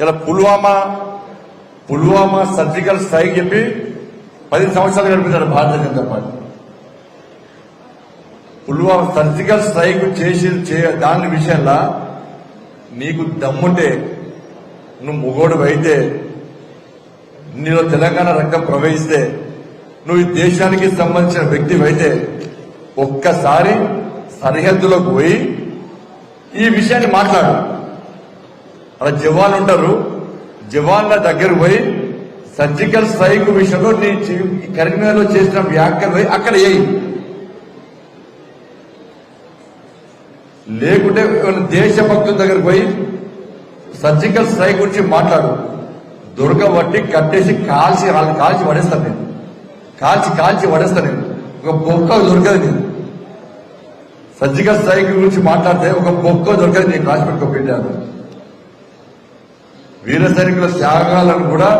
ఇలా Pulwama Pulwama surgical strike చెప్పి పది సంవత్సరాలు గడిపించాడు Bharatiya Janata party. Pulwama surgical strike చేసి చే- దాని విషయంలో నీకు దమ్ముంటే నువ్వు మొగోడు అయితే నీలో తెలంగాణ రక్తం ప్రవహిస్తే నువ్వు ఈ దేశానికి సంబంధించిన వ్యక్తి అయితే ఒక్కసారి సరిహద్దులోకి పోయి ఈ విషయాన్ని మాట్లాడు. అలా జవాన్లు ఉంటారు. జవాన్ల దగ్గర పోయి సర్జికల్ స్ట్రైక్ విషయంలో నీ కరీంనగర్లో చేసిన వ్యాఖ్యలు పోయి అక్కడ వేయి లేకుంటే దేశభక్తుల దగ్గర పోయి సర్జికల్ స్ట్రైక్ గురించి మాట్లాడు. దొరకబట్టి కట్టేసి కాల్చి వాళ్ళు కాల్చి పడేస్తాను నేను. కాల్చి కాల్చి పడేస్తాను నేను. ఒక బొక్క దొరకదు నేను సర్జికల్ స్ట్రైక్ గురించి మాట్లాడితే ఒక బొక్క దొరకదు నేను కాల్చి పెట్టుకోబెట్టాను వీర సైనికుల త్యాగాలను కూడా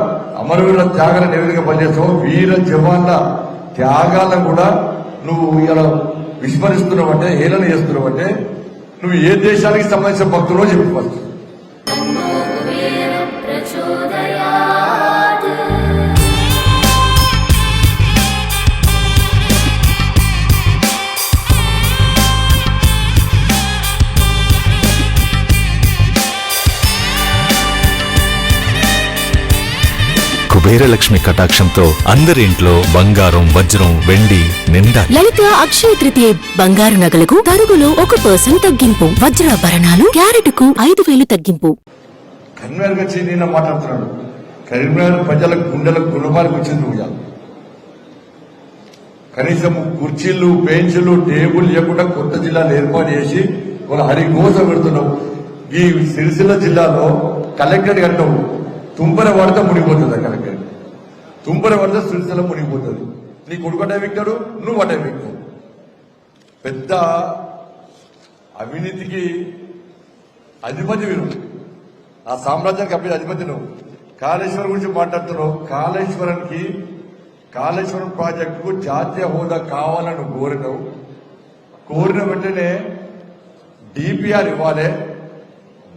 అమరవీరుల త్యాగాల నివేదిక పనిచేస్తావు వీర జవాన్ల త్యాగాలను కూడా నువ్వు ఇలా విస్మరిస్తున్నావంటే హేళన చేస్తున్నావంటే నువ్వు ఏ దేశానికి సంబంధించిన భక్తులో చెప్పు కుబేరలక్ష్మి కటాక్షంతో అందరి ఇంట్లో బంగారం వజ్రం వెండి నిండా లలిత అక్షయ తృతీయ బంగారు నగలకు తరుగులో ఒక పర్సెంట్ తగ్గింపు. వజ్రాభరణాలు క్యారెట్కు ఐదు వేలు తగ్గింపు. కరీంనగర్ వచ్చి నేను మాట్లాడుతున్నాడు కరీంనగర్ ప్రజల గుండెలకు గుణపాలకు వచ్చింది. కనీసం కుర్చీలు బెంచ్లు టేబుల్ లేకుండా కొత్త జిల్లాలు ఏర్పాటు చేసి వాళ్ళ హరిఘోష పెడుతున్నావు. ఈ సిరిసిల్ల జిల్లాలో కలెక్టర్ కట్టావు. తుంపర పడితే మునిగిపోతుంది అక్కడికి. తుంపర పడితే సృష్టిలో మునిగిపోతుంది. నీ కొడుకు అటే విక్తాడు నువ్వు అటే విక్తావు పెద్ద అవినీతికి అధిపతి విను ఆ సామ్రాజ్యానికి అప్పటి అధిపతి నువ్వు. కాళేశ్వరం గురించి మాట్లాడుతున్నావు. కాళేశ్వరానికి కాళేశ్వరం ప్రాజెక్టుకు జాతీయ హోదా కావాలని కోరినావు. కోరిన వెంటనే డిపిఆర్ ఇవ్వాలి.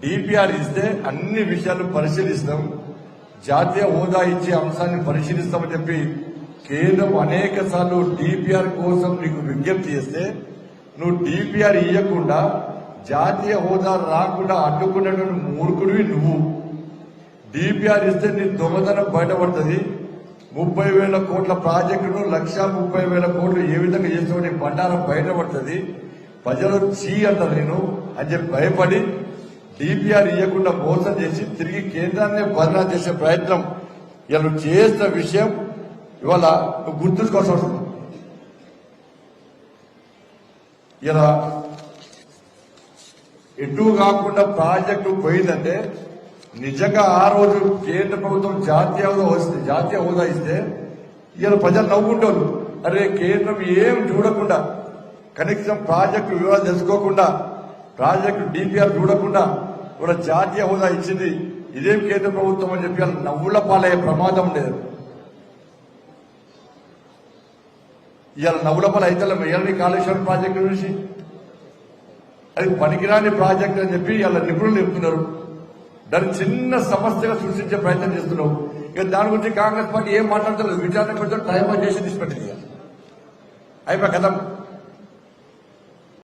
డిపిఆర్ ఇస్తే అన్ని విషయాలు పరిశీలిస్తాం. జాతీయ హోదా ఇచ్చే అంశాన్ని పరిశీలిస్తామని చెప్పి కేంద్రం అనేక సార్లు డిపిఆర్ కోసం నీకు విజ్ఞప్తి చేస్తే నువ్వు డిపిఆర్ ఇవ్వకుండా జాతీయ హోదా రాకుండా అడ్డుకున్నటువంటి మూర్ఖుడివి నువ్వు. డిపిఆర్ ఇస్తే నీ దొంగతనం బయటపడుతుంది. ముప్పై వేల కోట్ల ప్రాజెక్టును లక్ష ముప్పై వేల కోట్లు ఏ విధంగా చేస్తావు నీ బండారం బయటపడుతుంది. ప్రజలు చీ అంటారు నేను అని చెప్పి భయపడి టీపీఆర్ ఇవ్వకుండా మోసం చేసి తిరిగి కేంద్రాన్ని బదనా చేసే ప్రయత్నం. ఇలా చేసిన విషయం ఇవాళ నువ్వు గుర్తుంచుకోవాల్సి వస్తుంది ఇలా ఎటు కాకుండా ప్రాజెక్టు పోయిందంటే నిజంగా ఆ రోజు కేంద్ర ప్రభుత్వం జాతీయ హోదా వస్తే జాతీయ హోదా ఇస్తే ఇలా ప్రజలు నవ్వుకుంటారు. అరే కేంద్రం ఏం చూడకుండా కనీసం ప్రాజెక్టు వివరాలు తెలుసుకోకుండా ప్రాజెక్టు డిపిఆర్ చూడకుండా కూడా జాతీయ హోదా ఇచ్చింది? ఇదేం కేంద్ర ప్రభుత్వం అని చెప్పి నవ్వుల పాలయ్యే ప్రమాదం లేదు. ఇవాళ నవ్వుల పాలు అయితే ఇవాళ కాళేశ్వరం ప్రాజెక్టు గురించి అది పనికిరాని ప్రాజెక్ట్ అని చెప్పి ఇవాళ నిపుణులు చెప్తున్నారు. దాన్ని చిన్న సమస్యగా సృష్టించే ప్రయత్నం చేస్తున్నావు. ఇక దాని గురించి కాంగ్రెస్ పార్టీ ఏం మాట్లాడలేదు విచారణ కొంచెం టైం చేసి తీసుకుంటుంది అయిపోయి కదా